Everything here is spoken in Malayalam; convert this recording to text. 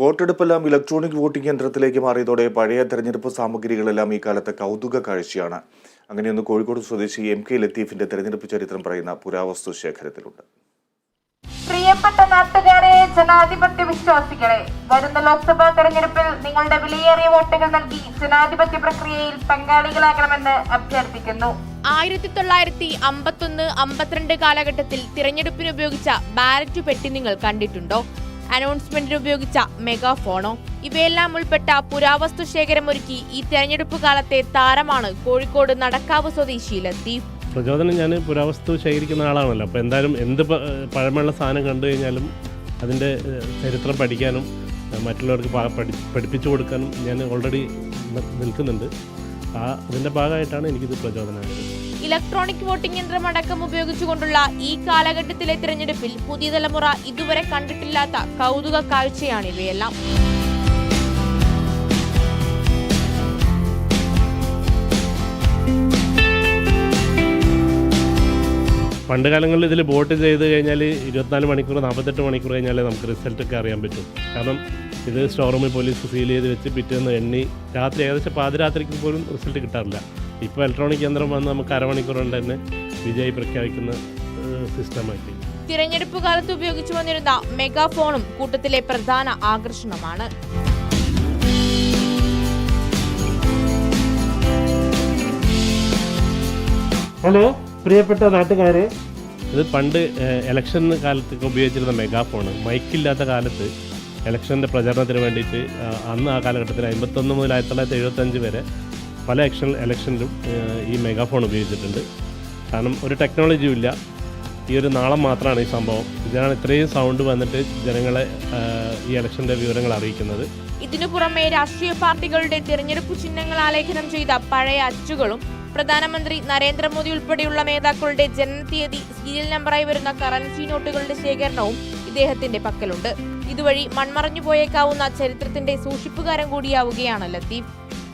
വോട്ടെടുപ്പെല്ലാം ഇലക്ട്രോണിക് വോട്ടിംഗ് യന്ത്രത്തിലേക്ക് മാറിയതോടെ പഴയ തെരഞ്ഞെടുപ്പ് സാമഗ്രികളെല്ലാം ഈ കാലത്ത് കൗതുക കാഴ്ചയാണ്. അങ്ങനെയൊന്ന് കോഴിക്കോട് സ്വദേശി എം കെ ലത്തീഫിന്റെ തെരഞ്ഞെടുപ്പ് ചരിത്രം പറയുന്ന പുരാവസ്തു ശേഖരത്തിലുണ്ട്. പ്രിയപ്പെട്ട നാട്ടുകാരെ ജനാധിപത്യ വിശ്വാസികളെ വരുന്ന ലോക്സഭാ തെരഞ്ഞെടുപ്പിൽ നിങ്ങളുടെ വിലയേറിയ വോട്ടുകൾ നൽകി ജനാധിപത്യ പ്രക്രിയയിൽ പങ്കാളികളാകണമെന്ന് അഭ്യർത്ഥിക്കുന്നു. ആയിരത്തി തൊള്ളായിരത്തി അമ്പത്തൊന്ന് അമ്പത്തിരണ്ട് കാലഘട്ടത്തിൽ തിരഞ്ഞെടുപ്പിന് ഉപയോഗിച്ച ബാലറ്റ് പെട്ടി നിങ്ങൾ കണ്ടിട്ടുണ്ടോ? അനൗൺസ്മെന്റിന് ഉപയോഗിച്ച മെഗാഫോണോ ഇവയെല്ലാം ഉൾപ്പെട്ട പുരാവസ്തു ശേഖരം ഒരുക്കി ഈ തെരഞ്ഞെടുപ്പ് കാലത്തെ താരമാണ് കോഴിക്കോട് നടക്കാവ് സ്വദേശി ലത്തീഫ് പ്രചോദനം ഞാൻ പുരാവസ്തു ശേഖരിക്കുന്ന ആളാണല്ലോ. അപ്പോൾ എന്തായാലും എന്ത് പഴമയുള്ള സാധനം കണ്ടു കഴിഞ്ഞാലും അതിന്റെ ചരിത്രം പഠിക്കാനും മറ്റുള്ളവർക്ക് പഠിപ്പിച്ചു കൊടുക്കാനും ഞാൻ ഓൾറെഡി നിൽക്കുന്നുണ്ട്. ആ അതിന്റെ ഭാഗമായിട്ടാണ് എനിക്കിത് പ്രചോദനമായത് ഇലക്ട്രോണിക് വോട്ടിംഗ് യന്ത്രമടക്കം ഉപയോഗിച്ചുകൊണ്ടുള്ള ഈ കാലഘട്ടത്തിലെ തിരഞ്ഞെടുപ്പിൽ പുതിയ തലമുറ ഇതുവരെ കണ്ടിട്ടില്ലാത്ത കൗതുക കാഴ്ചയാണ് ഇവയെല്ലാം. പണ്ട് കാലങ്ങളിൽ ഇതിൽ വോട്ട് ചെയ്ത് കഴിഞ്ഞാൽ ഇരുപത്തിനാല് മണിക്കൂർ നാൽപ്പത്തെട്ട് മണിക്കൂർ കഴിഞ്ഞാലേ നമുക്ക് റിസൾട്ടൊക്കെ അറിയാൻ പറ്റും. കാരണം ഇത് സ്റ്റോറൂമിൽ പോലീസ് സീൽ ചെയ്ത് വെച്ച് പിറ്റേന്ന് എണ്ണി രാത്രി ഏകദേശം പാതിരാത്രിക്ക് പോലും റിസൾട്ട് കിട്ടാറില്ല. ഇപ്പോൾ ഇലക്ട്രോണിക് യന്ത്രം വന്ന് നമുക്ക് അരമണിക്കൂർ കൊണ്ട് തന്നെ വിജയി പ്രഖ്യാപിക്കുന്ന സിസ്റ്റമാക്കി തിരഞ്ഞെടുപ്പ് കാലത്ത് ഉപയോഗിച്ചു വന്നിരുന്ന മെഗാഫോണും കൂട്ടത്തിലെ പ്രധാന ആകർഷണമാണ്. ഹലോ പ്രിയപ്പെട്ട നാട്ടുകാരെ. ഇത് പണ്ട് ഇലക്ഷൻ കാലത്തൊക്കെ ഉപയോഗിച്ചിരുന്ന മെഗാഫോൺ മൈക്കില്ലാത്ത കാലത്ത് ഇലക്ഷന്റെ പ്രചരണത്തിന് വേണ്ടിയിട്ട് അന്ന് ആ കാലഘട്ടത്തിൽ അമ്പത്തൊന്ന് മുതൽ ആയിരത്തി തൊള്ളായിരത്തി എഴുപത്തഞ്ച് വരെ പല എക്ഷൻ ഇലക്ഷനിലും ഈ മെഗാഫോൺ ഉപയോഗിച്ചിട്ടുണ്ട്. കാരണം ഒരു ടെക്നോളജിയും ഇല്ല. ഈ ഒരു നാളം മാത്രമാണ് ഈ സംഭവം. ഇതിനാണ് ഇത്രയും സൗണ്ട് വന്നിട്ട് ജനങ്ങളെ ഈ ഇലക്ഷന്റെ വിവരങ്ങൾ അറിയിക്കുന്നത്. ഇതിനു പുറമെ രാഷ്ട്രീയ പാർട്ടികളുടെ തിരഞ്ഞെടുപ്പ് ചിഹ്നങ്ങൾ ആലേഖനം ചെയ്ത പഴയ അച്ചുകളും പ്രധാനമന്ത്രി നരേന്ദ്രമോദി ഉൾപ്പെടെയുള്ള നേതാക്കളുടെ ജനനത്തീയതി സീരിയൽ നമ്പറായി വരുന്ന കറൻസി നോട്ടുകളുടെ ശേഖരണവും ഇദ്ദേഹത്തിന്റെ പക്കലുണ്ട്. ഇതുവഴി മൺമറഞ്ഞു പോയേക്കാവുന്ന ചരിത്രത്തിന്റെ സൂക്ഷിപ്പുകാരൻ കൂടിയാവുകയാണ് ലത്തീഫ്.